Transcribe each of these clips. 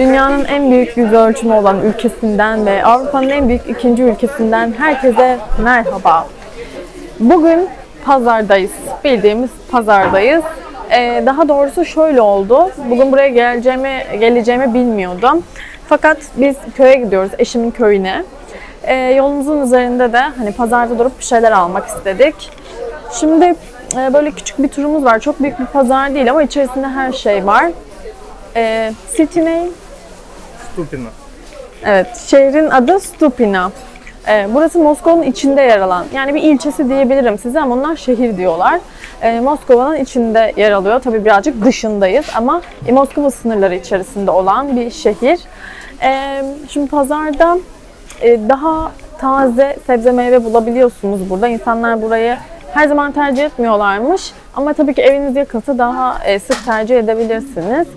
Dünyanın en büyük yüz ölçümü olan ülkesinden ve Avrupa'nın en büyük ikinci ülkesinden herkese merhaba. Bugün pazardayız. Bildiğimiz pazardayız. Ee, daha doğrusu şöyle oldu. Bugün buraya geleceğimi geleceğimi bilmiyordum. Fakat biz köye gidiyoruz, eşimin köyüne. Ee, yolumuzun üzerinde de hani pazarda durup bir şeyler almak istedik. Şimdi e, böyle küçük bir turumuz var. Çok büyük bir pazar değil ama içerisinde her şey var. Ee, city name? Stupina. Evet, şehrin adı Stupina. Ee, burası Moskova'nın içinde yer alan, yani bir ilçesi diyebilirim size ama onlar şehir diyorlar. Ee, Moskova'nın içinde yer alıyor. Tabii birazcık dışındayız ama e, Moskova sınırları içerisinde olan bir şehir. Ee, şimdi pazarda e, daha taze sebze meyve bulabiliyorsunuz burada. İnsanlar burayı her zaman tercih etmiyorlarmış. Ama tabii ki eviniz yakınsa daha e, sık tercih edebilirsiniz.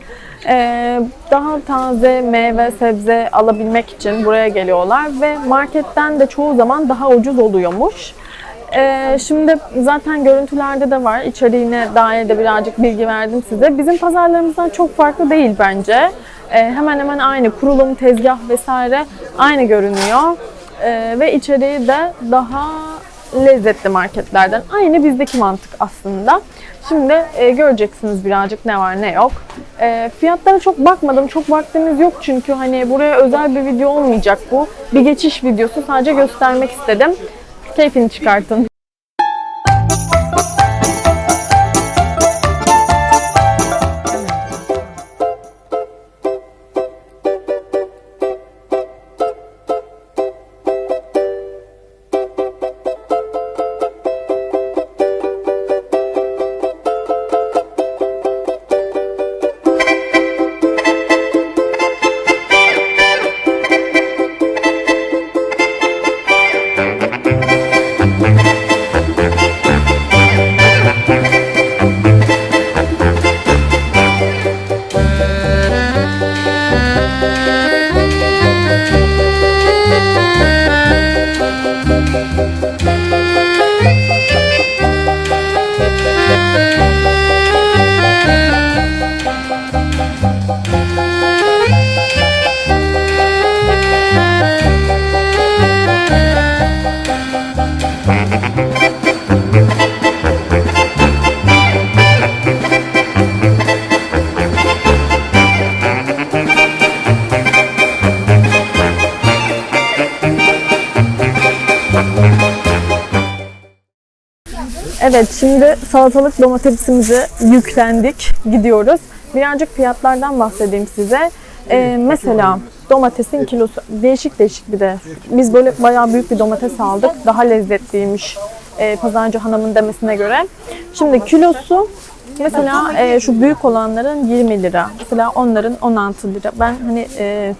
E, daha taze meyve, sebze alabilmek için buraya geliyorlar ve marketten de çoğu zaman daha ucuz oluyormuş. E, şimdi zaten görüntülerde de var. İçeriğine dair de birazcık bilgi verdim size. Bizim pazarlarımızdan çok farklı değil bence. E, hemen hemen aynı kurulum, tezgah vesaire aynı görünüyor. E, ve içeriği de daha lezzetli marketlerden. Aynı bizdeki mantık aslında. Şimdi e, göreceksiniz birazcık ne var ne yok. E, fiyatlara çok bakmadım. Çok vaktimiz yok çünkü hani buraya özel bir video olmayacak bu. Bir geçiş videosu sadece göstermek istedim. Keyfini çıkartın. Evet şimdi salatalık domatesimizi yüklendik. Gidiyoruz. Birazcık fiyatlardan bahsedeyim size. Ee, mesela domatesin kilosu değişik değişik bir de. Biz böyle bayağı büyük bir domates aldık. Daha lezzetliymiş e, pazarcı hanımın demesine göre. Şimdi kilosu mesela e, şu büyük olanların 20 lira. Mesela onların 16 lira. Ben hani e,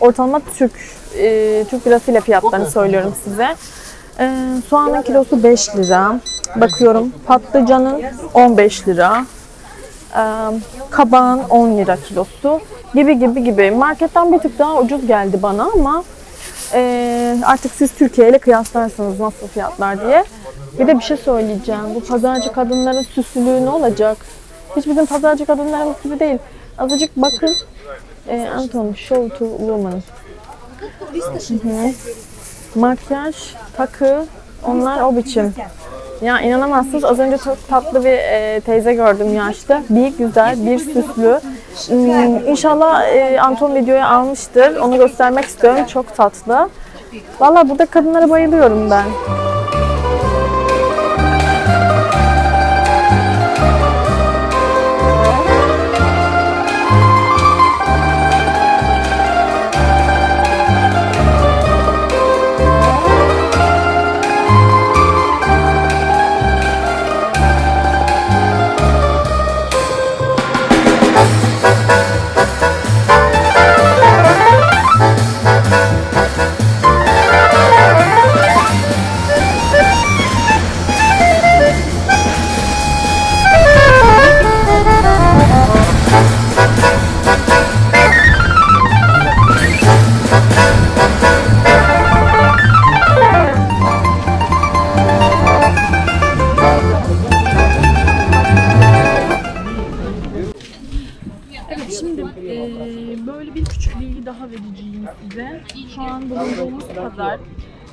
ortalama Türk e, Türk lirasıyla fiyatlarını söylüyorum size. E, soğanın kilosu 5 lira. Bakıyorum patlıcanın 15 lira. E, kabağın 10 lira kilosu gibi gibi gibi. Marketten bir tık daha ucuz geldi bana ama e, artık siz Türkiye ile kıyaslarsanız nasıl fiyatlar diye. Bir de bir şey söyleyeceğim. Bu pazarcı kadınların süslülüğü ne olacak? Hiç bizim pazarcı kadınlarımız gibi değil. Azıcık bakın. E, Anton, show to woman. Hı hı. Makyaj, takı, onlar o biçim. Ya inanamazsınız az önce çok tatlı bir e, teyze gördüm yaşta. Bir güzel, bir süslü. Hmm, İnşallah e, Anton videoya almıştır. Onu göstermek istiyorum. Çok tatlı. Valla burada kadınlara bayılıyorum ben.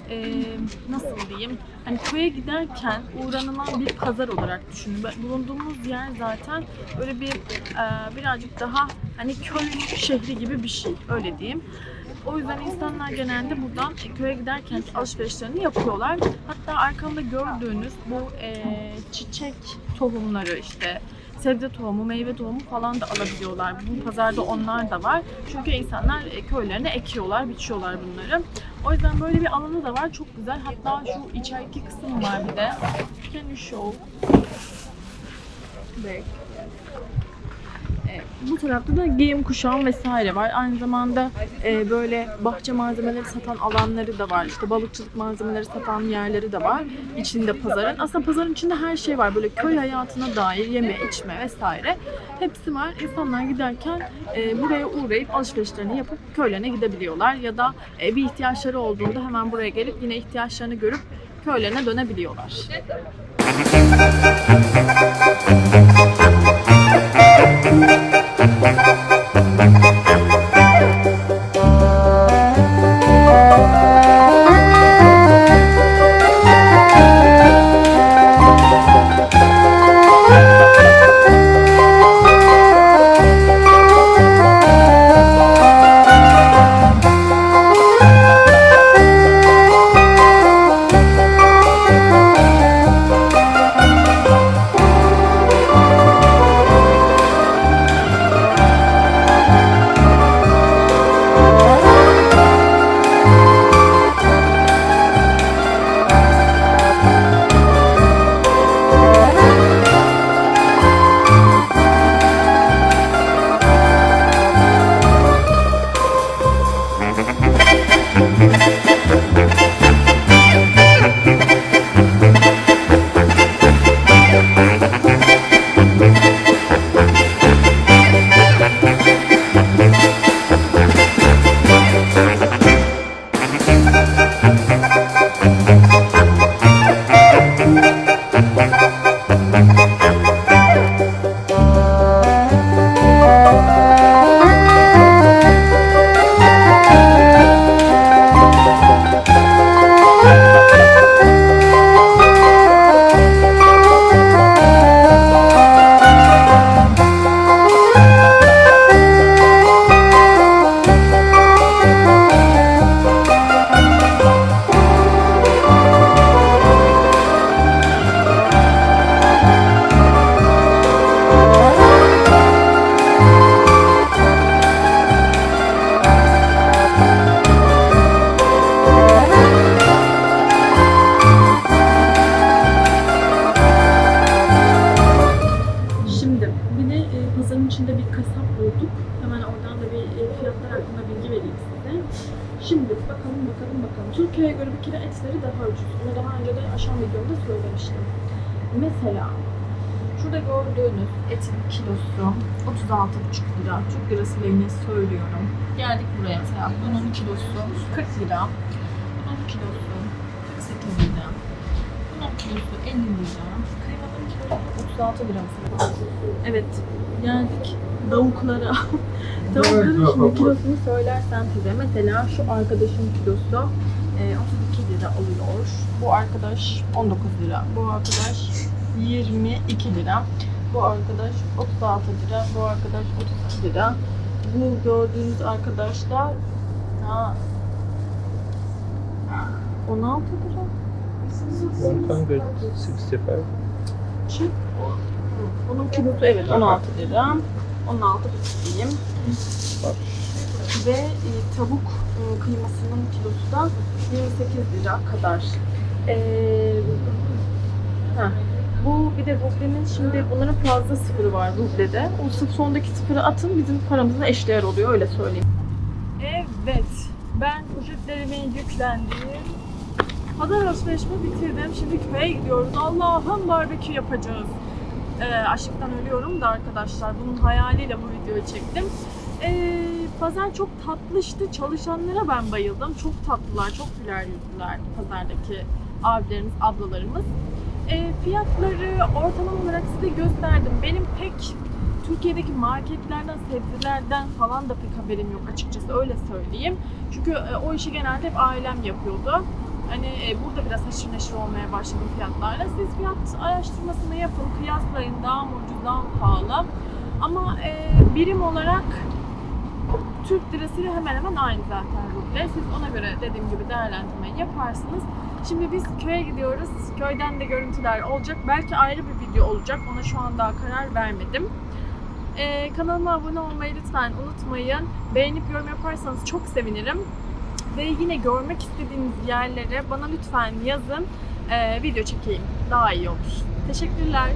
E, nasıl diyeyim? Hani köye giderken uğranılan bir pazar olarak düşünün. Bulunduğumuz yer zaten böyle bir e, birazcık daha hani köy şehri gibi bir şey öyle diyeyim. O yüzden insanlar genelde buradan köye giderken alışverişlerini yapıyorlar. Hatta arkamda gördüğünüz bu e, çiçek tohumları işte sebze tohumu, meyve tohumu falan da alabiliyorlar. Bu pazarda onlar da var. Çünkü insanlar e, köylerine ekiyorlar, biçiyorlar bunları. O yüzden böyle bir alanı da var. Çok güzel. Hatta şu içeriki kısım var bir de. Can you show? Back. E, bu tarafta da giyim kuşağım vesaire var. Aynı zamanda e, böyle bahçe malzemeleri satan alanları da var. İşte balıkçılık malzemeleri satan yerleri de var. içinde pazarın. Aslında pazarın içinde her şey var. Böyle köy hayatına dair yeme, içme vesaire. Hepsi var. İnsanlar giderken e, buraya uğrayıp alışverişlerini yapıp köylerine gidebiliyorlar. Ya da e, bir ihtiyaçları olduğunda hemen buraya gelip yine ihtiyaçlarını görüp köylerine dönebiliyorlar. Şimdi bakalım bakalım bakalım. Türkiye'ye göre bir kere etleri daha ucuz. Bunu daha önce de aşan videomda söylemiştim. Mesela şurada gördüğünüz etin kilosu 36,5 lira. Türk lirasıyla yine söylüyorum. Geldik buraya mesela. Bunun kilosu 40 lira. Bunun kilosu 48 lira. Bunun kilosu 50 lira. Kıyma 66 lira. Evet, geldik tavuklara. Tavukların şimdi kilosunu söylersen size. Mesela şu arkadaşın kilosu e, 32 lira alıyor. Bu arkadaş 19 lira. Bu arkadaş 22 lira. Bu arkadaş 36 lira. Bu arkadaş 32 lira. Bu gördüğünüz arkadaşlar ha, 16 lira. 165. Cheap bunun kilosu evet 16 lira. 16 diyeyim. Ve e, tavuk e, kıymasının kilosu da 28 lira kadar. E. Bu bir de rublenin şimdi bunların fazla sıfırı var rublede. O sıf sondaki sıfırı atın bizim paramızla eşdeğer oluyor öyle söyleyeyim. Evet. Ben poşetlerimi yüklendim. Pazar alışverişimi bitirdim. Şimdi köye gidiyoruz. Allah'ım barbekü yapacağız. Ee, açlıktan ölüyorum da arkadaşlar. Bunun hayaliyle bu videoyu çektim. Ee, pazar çok tatlıştı. Çalışanlara ben bayıldım. Çok tatlılar, çok güler yüzlüler pazardaki abilerimiz, ablalarımız. Ee, fiyatları ortalama olarak size gösterdim. Benim pek Türkiye'deki marketlerden, sebzelerden falan da pek haberim yok açıkçası öyle söyleyeyim. Çünkü e, o işi genelde hep ailem yapıyordu. Hani e, burada biraz haşır neşir olmaya başladı fiyatlarla. Siz fiyat araştırmasını yapın, kıyaslayın daha mı ucuz, daha mı pahalı. Ama e, birim olarak Türk lirasıyla hemen hemen aynı zaten ruble. Siz ona göre dediğim gibi değerlendirmeyi yaparsınız. Şimdi biz köye gidiyoruz. Köyden de görüntüler olacak. Belki ayrı bir video olacak. Ona şu an daha karar vermedim. Ee, kanalıma abone olmayı lütfen unutmayın. Beğenip yorum yaparsanız çok sevinirim. Ve yine görmek istediğiniz yerlere bana lütfen yazın. Ee, video çekeyim. Daha iyi olur. Teşekkürler.